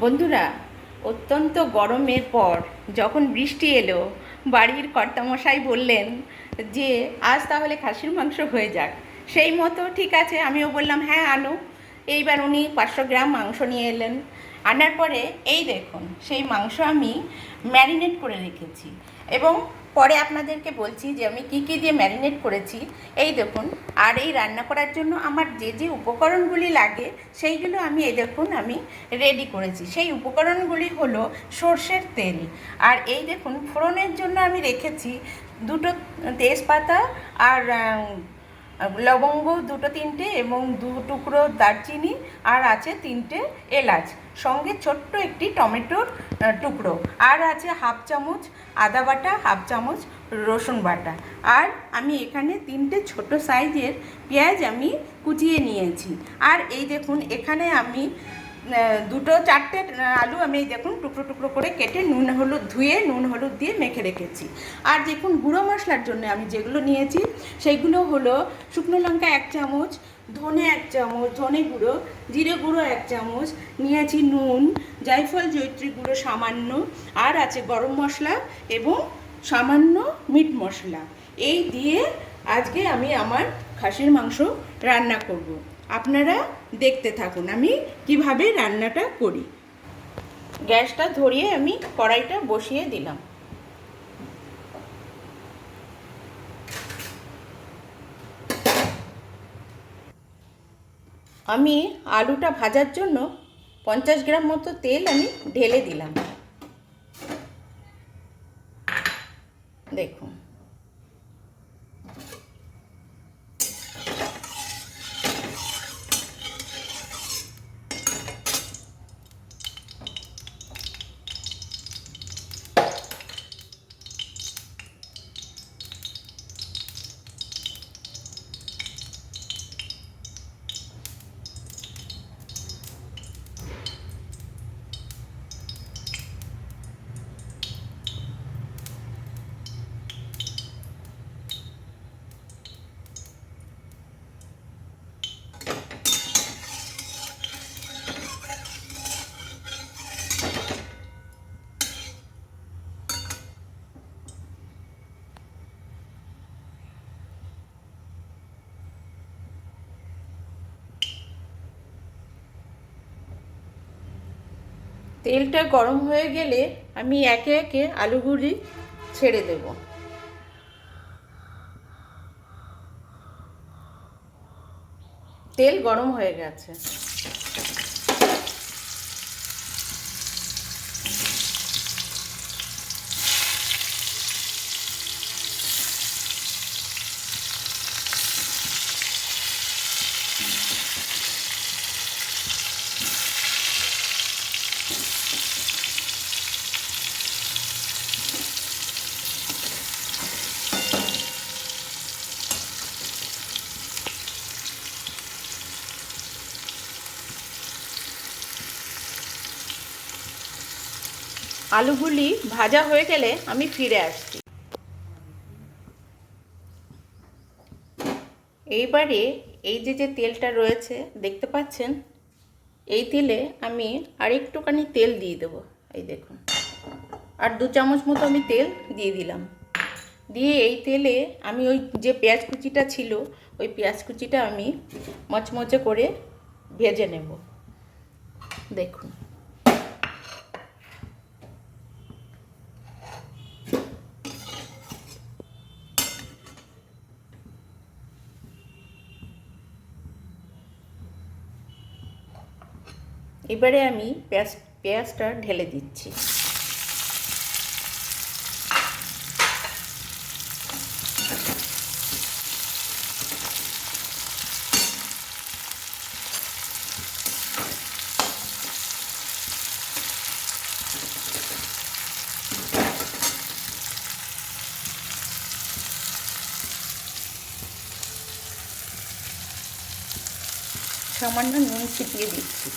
বন্ধুরা, অত্যন্ত গরমের পর যখন বৃষ্টি এলো, বাড়ির কর্তামশাই বললেন যে, আজ তাহলে খাসির মাংস হয়ে যাক। সেই মতো, ঠিক আছে। আমিও বললাম হ্যাঁ আনো। এইবার উনি পাঁচশো গ্রাম মাংস নিয়ে এলেন। আনার পরে, এই দেখুন, সেই মাংস আমি ম্যারিনেট করে রেখেছি এবং পরে আপনাদেরকে বলছি যে আমি কি কি দিয়ে ম্যারিনেট করেছি। এই দেখুন, আর এই রান্না করার জন্য আমার যে যে উপকরণগুলি লাগে, সেইগুলো আমি, এই দেখুন, আমি রেডি করেছি। সেই উপকরণগুলি হলো সর্ষের তেল। আর এই দেখুন, ফোড়নের জন্য আমি রেখেছি দুটো তেজপাতা আর লবঙ্গ দুটো তিনটে এবং দু টুকরো দারচিনি, আর আছে তিনটে এলাচ, সঙ্গে ছোট্ট একটি টমেটোর টুকরো। আর আছে হাফ চামচ আদা বাটা, হাফ চামচ রসুন বাটা। আর আমি এখানে তিনটে ছোট সাইজের পেঁয়াজ আমি কুচিয়ে নিয়েছি। আর এই দেখুন, এখানে আমি দুটো চারটে আলু আমি দেখুন টুকরো টুকরো করে কেটে নুন হলুদ ধুয়ে নুন হলুদ দিয়ে মেখে রেখেছি আর দেখুন গুঁড়ো মশলার জন্য আমি যেগুলো নিয়েছি, সেইগুলো হলো শুকনো লঙ্কা এক চামচ, ধনে এক চামচ, ধনে গুঁড়ো, জিরে গুঁড়ো এক চামচ, নিয়েছি নুন, জায়ফল জৈত্রী গুঁড়ো সামান্য, আর আছে গরম মশলা এবং সামান্য মিট মশলা এই দিয়ে আজকে আমি আমার খাসির মাংস রান্না করব। আপনারা দেখতে থাকুন আমি কীভাবে রান্নাটা করি। গ্যাসটা ধরিয়ে আমি কড়াইটা বসিয়ে দিলাম। আমি আলুটা ভাজার জন্য পঞ্চাশ গ্রাম মতো তেল আমি ঢেলে দিলাম। দেখুন। তেলটা গরম হয়ে গেলে আমি একে একে আলুগুলি ছেড়ে দেব। তেল গরম হয়ে গেছে। আলুগুলি ভাজা হয়ে গেলে আমি ফিরে আসছি। এইবারে এই যে যে তেলটা রয়েছে, দেখতে পাচ্ছেন? এই তেলে আমি আর একটুখানি তেল দিয়ে দেবো। এই দেখুন। আর দু চামচ মতো আমি তেল দিয়ে দিলাম। দিয়ে এই তেলে আমি ওই যে পেঁয়াজ কুচিটা ছিল, ওই পেঁয়াজ কুচিটা আমি মচমচে করে ভেজে নেব। দেখুন। এবারে আমি পেঁয়াজ পেঁয়াজটা ঢেলে দিচ্ছি। সামান্য নুন ছিটিয়ে দিচ্ছি।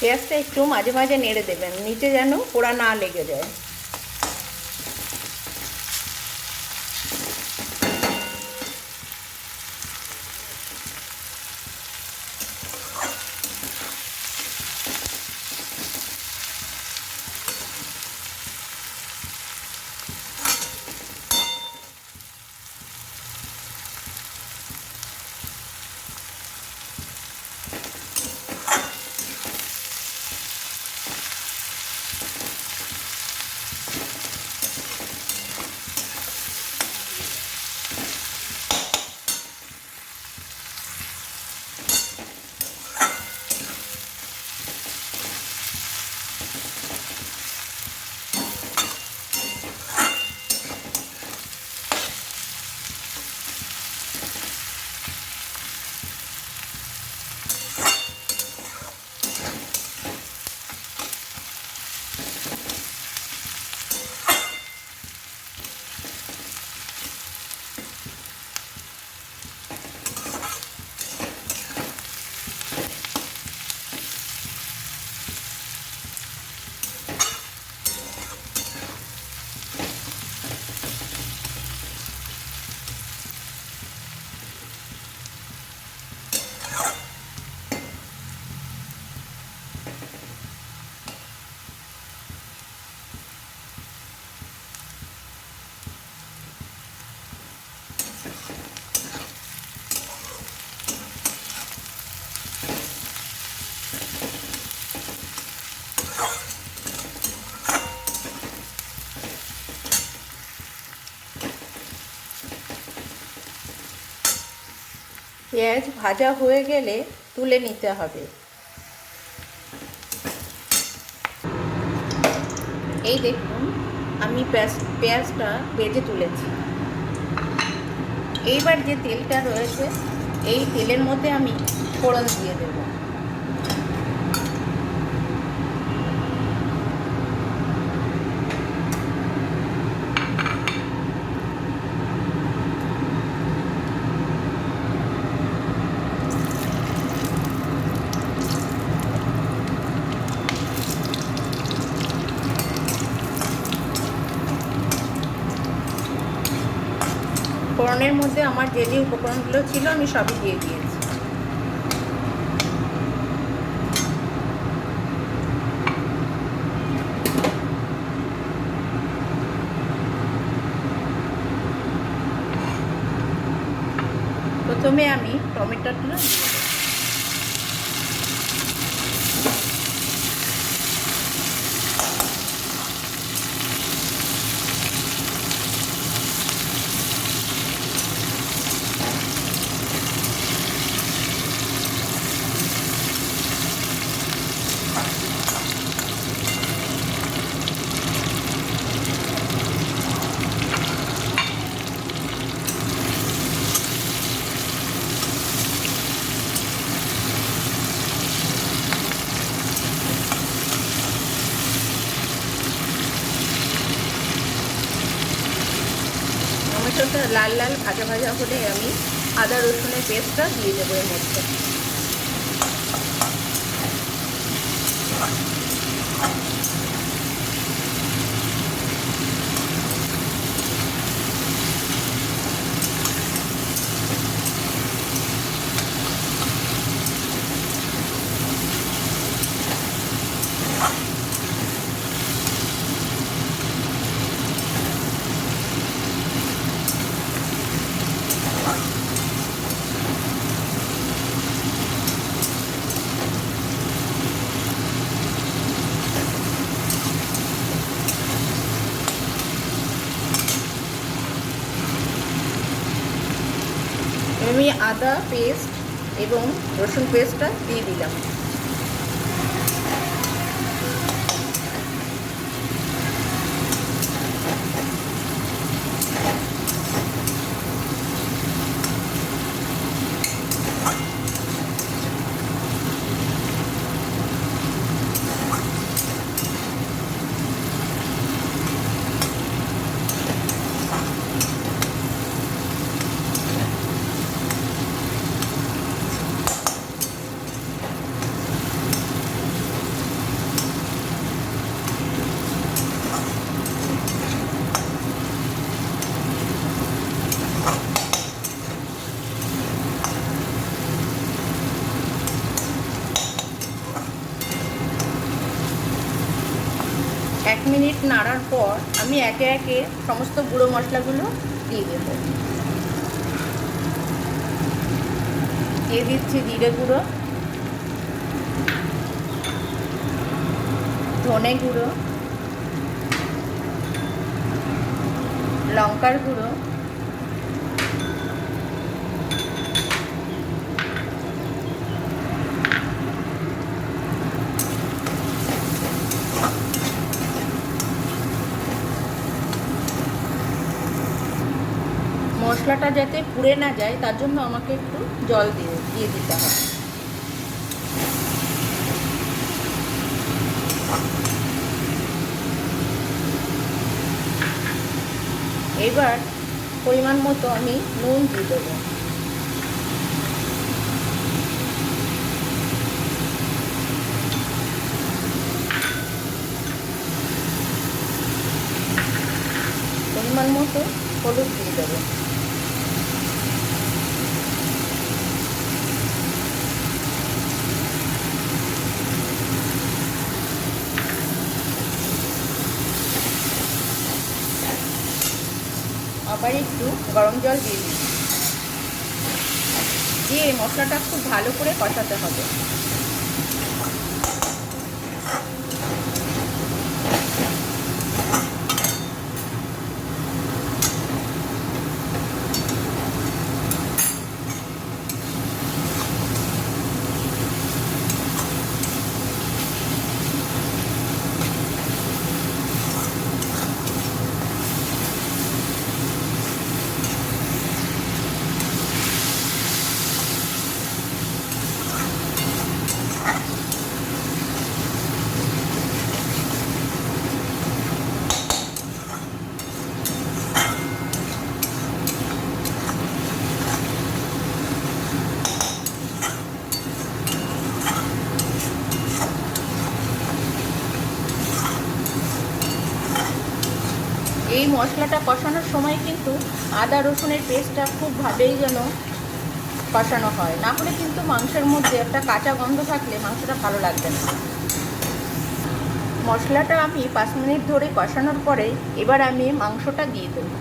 পেঁয়াজটা একটু মাঝে মাঝে নেড়ে দেবেন নিচে যেন পোড়া না লেগে যায়। পেঁয়াজ ভাজা হয়ে গেলে তুলে নিতে হবে। এই দেখুন, আমি পেঁয়াজ, পেঁয়াজটা ভেজে তুলেছি। এইবার যে তেলটা রয়েছে, এই তেলের মধ্যে আমি ফোড়ন দিয়ে দেব। ফোড়নের মধ্যে আমার যে যে উপকরণগুলো ছিল আমি সবই দিয়ে দিয়েছি। প্রথমে আমি টমেটোটা দিয়ে দেবো টমেটোটা লাল লাল ভাজা ভাজা হলে আমি আদা রসুনের পেস্টটা দিয়ে দেবো এর মধ্যে। আমি আদা পেস্ট এবং রসুন পেস্টটা দিয়ে দিলাম। নাড়ার পর আমি একে একে সমস্ত গুঁড়ো মশলাগুলো দিয়ে দেব। দিয়ে দিচ্ছি জিরে গুঁড়ো, ধনে গুঁড়ো, লঙ্কার গুঁড়ো মশলাটা যাতে পুড়ে না যায়, তার জন্য আমাকে একটু জল দিয়ে দিয়ে দিতে হবে। এবার পরিমাণ মতো আমি নুন দিয়ে দেবো। পরিমাণ মতো হলুদ দিয়ে দেবো আবার একটু গরম জল দিয়ে দিই দিয়ে মশলাটা খুব ভালো করে কষাতে হবে এই মশলাটা কষানোর সময় কিন্তু আদা রসুনের পেস্টটা খুব ভাবেই যেন কষানো হয়। না হলে কিন্তু মাংসের মধ্যে একটা কাঁচা গন্ধ থাকলে মাংসটা ভালো লাগবে না। মশলাটা আমি পাঁচ মিনিট ধরে কষানোর পরে এবার আমি মাংসটা দিয়ে দেবো।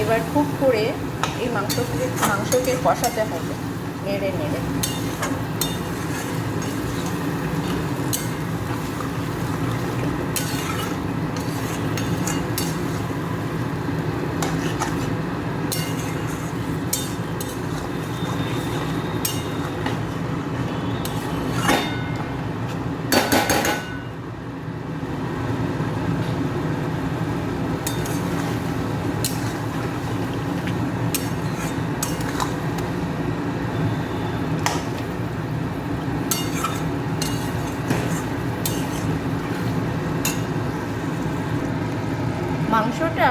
এবার খুব করে এই মাংসকে মাংসকে কষাতে হবে। নেড়ে নেড়ে মাংসটা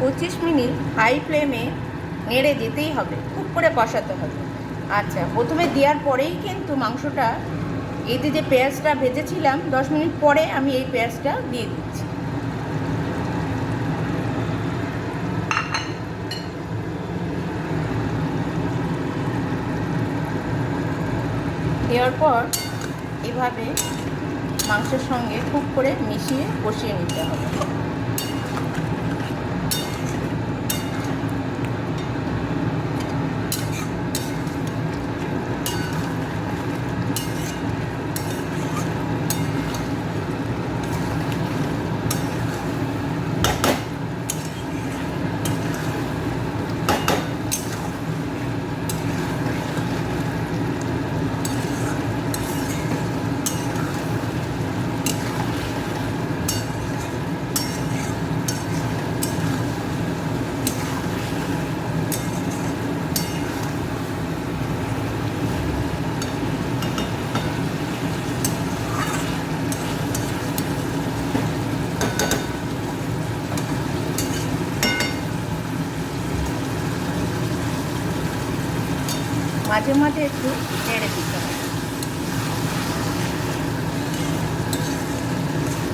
পঁচিশ মিনিট হাই ফ্লেমে নেড়ে যেতেই হবে, খুব করে কষাতে হবে। আচ্ছা প্রথমে দেওয়ার পরেই কিন্তু মাংসটা এতে যে পেঁয়াজটা ভেজেছিলাম, দশ মিনিট পরে আমি এই পেঁয়াজটা দিয়ে দিচ্ছি। দেওয়ার পর এভাবে মাংসের সঙ্গে খুব করে মিশিয়ে কষিয়ে নিতে হবে। মাঝে মাঝে একটু নেড়ে দিতে হবে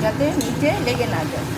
যাতে নিচে লেগে না যায়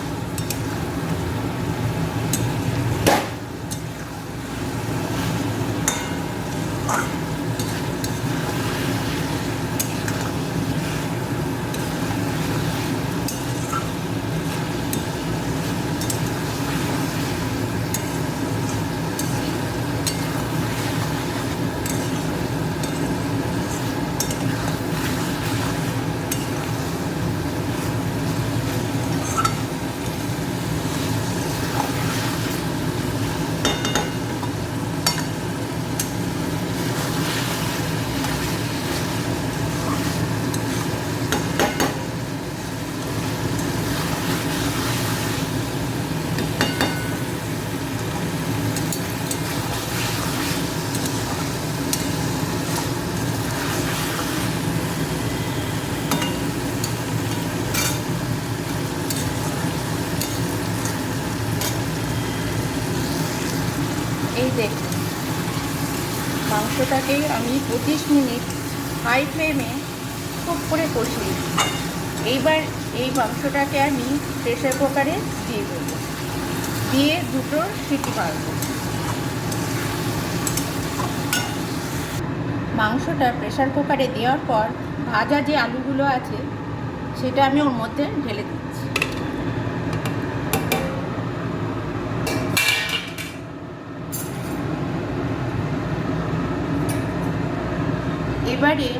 এই দেখুন মাংসটাকে আমি পঁচিশ মিনিট হাই ফ্লেমে খুব করে কষিয়ে এইবার এই মাংসটাকে আমি প্রেশার কুকারে দিয়ে দেবো। দিয়ে দুটো সিটি মারবো। মাংসটা প্রেশার কুকারে দেওয়ার পর ভাজা যে আলুগুলো আছে, সেটা আমি ওর মধ্যে ঢেলে দিচ্ছি এবারে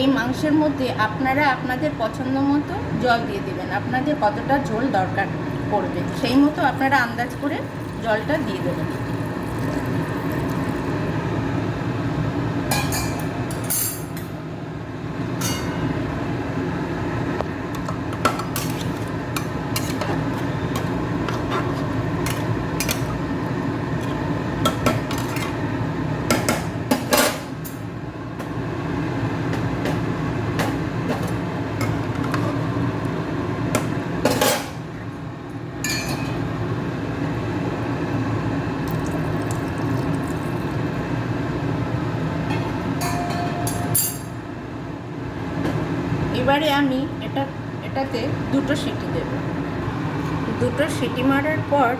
এই মাংসের মধ্যে আপনারা আপনাদের পছন্দ মতো জল দিয়ে দেবেন। আপনাদের কতটা ঝোল দরকার পড়বে, সেই মতো আপনারা আন্দাজ করে জলটা দিয়ে দেবেন। এবারে আমি এটা, এটাতে দুটো সিটি দেব। দুটো সিটি মারার পর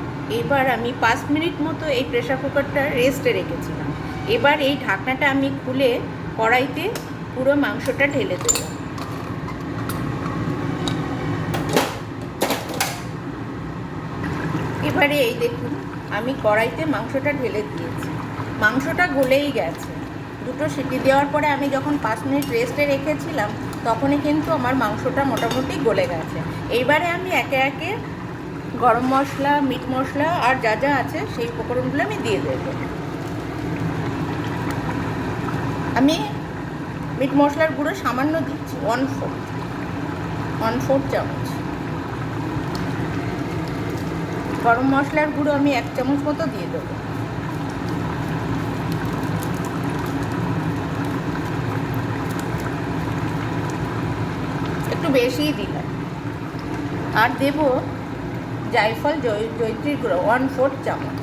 এবার আমি পাঁচ মিনিট মতো এই প্রেশার কুকারটা রেস্টে রেখেছিলাম। এবার এই ঢাকনাটা আমি খুলে কড়াইতে পুরো মাংসটা ঢেলে দেবো। এবারে এই দেখুন, আমি কড়াইতে মাংসটা ঢেলে দিয়েছি। মাংসটা গলেই গেছে। দুটো সিটি দেওয়ার পরে আমি যখন পাঁচ মিনিট রেস্টে রেখেছিলাম তখনই কিন্তু আমার মাংসটা মোটামুটি গলে গেছে। এইবারে আমি একে একে গরম মশলা, মিট মশলা আর যা যা আছে সেই উপকরণগুলো আমি দিয়ে দেব। আমি মিট মশলার গুঁড়ো সামান্য দিচ্ছি ওয়ান ফোর্থ ওয়ান ফোর্থ চামচ। গরম মশলার গুঁড়ো আমি এক চামচ মতো দিয়ে দেবো। বেশিই দিলাম আর দেব জায়ফল জয় জয়ত্রীর গুঁড়ো ওয়ান ফোর্থ চামচ।